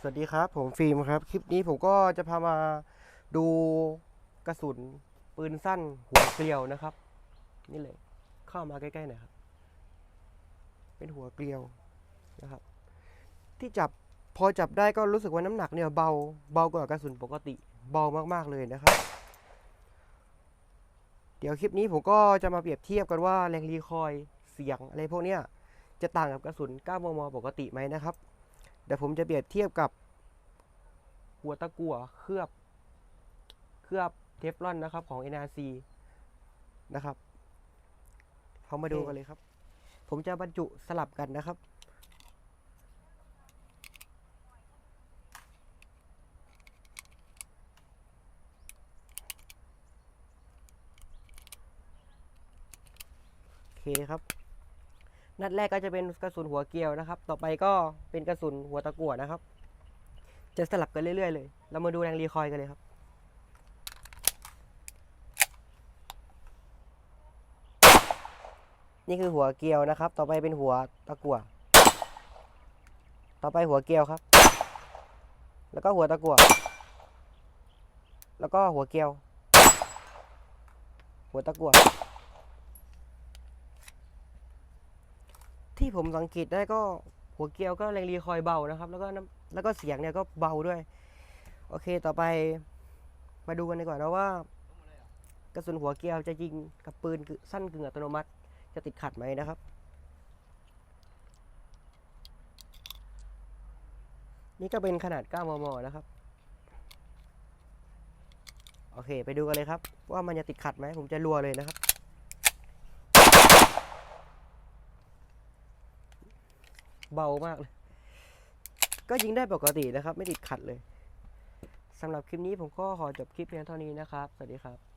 สวัสดีครับ ผมฟิล์มครับ คลิปนี้ผมก็จะพามาดูกระสุนปืนสั้นหัวเกลียวนะครับ นี่เลยเข้ามาใกล้ๆหน่อยครับ เป็นหัวเกลียวนะครับ ที่จับพอจับได้ก็รู้สึกว่าน้ำหนักเนี่ยเบาเบากว่ากระสุนปกติเบามากๆเลยนะครับ เดี๋ยวคลิปนี้ผมก็จะมาเปรียบเทียบกันว่าแรงรีคอยเสียงอะไรพวกเนี้ยจะต่างกับกระสุน 9 มม ปกติไหมนะครับ เดี๋ยวผมจะเปรียบเทียบกับหัวตะกั่วเคลือบเคลือบเทฟลอนนะครับของ NRC นะครับเขามาดูกันเลยครับ ผมจะบรรจุสลับกันนะครับโอเคครับ นัดแรกก็จะเป็นกระสุนหัวเกลียวนะครับ ต่อไปก็เป็นกระสุนหัวตะกั่วนะครับ จะสลับกันเรื่อยๆเลย เรามาดูแรงรีคอยกันเลยครับ นี่คือหัวเกลียวนะครับ ต่อไปเป็นหัวตะกั่ว ต่อไปหัวเกลียวครับ แล้วก็หัวตะกั่ว แล้วก็หัวเกลียว หัวตะกั่ว ที่ผมสังเกตได้ก็หัวเกลียวก็แรงรีคอยเบานะครับ แล้วก็แล้วก็เสียงเนี่ยก็เบาด้วย โอเคต่อไปมาดูกันดีกว่านะว่า กระสุนหัวเกลียวจะยิงกับปืนสั้นกึ่งอัตโนมัติจะติดขัดไหมนะครับนี่ก็เป็นขนาด 9 มม นะครับ โอเค ไปดูกันเลยครับ ว่ามันจะติดขัดไหม ผมจะรัวเลยนะครับ เบามากเลย ก็ยิงได้ปกตินะครับ ไม่ติดขัดเลยสำหรับคลิปนี้ผมก็ขอจบคลิปเพียงเท่านี้นะครับ สวัสดีครับ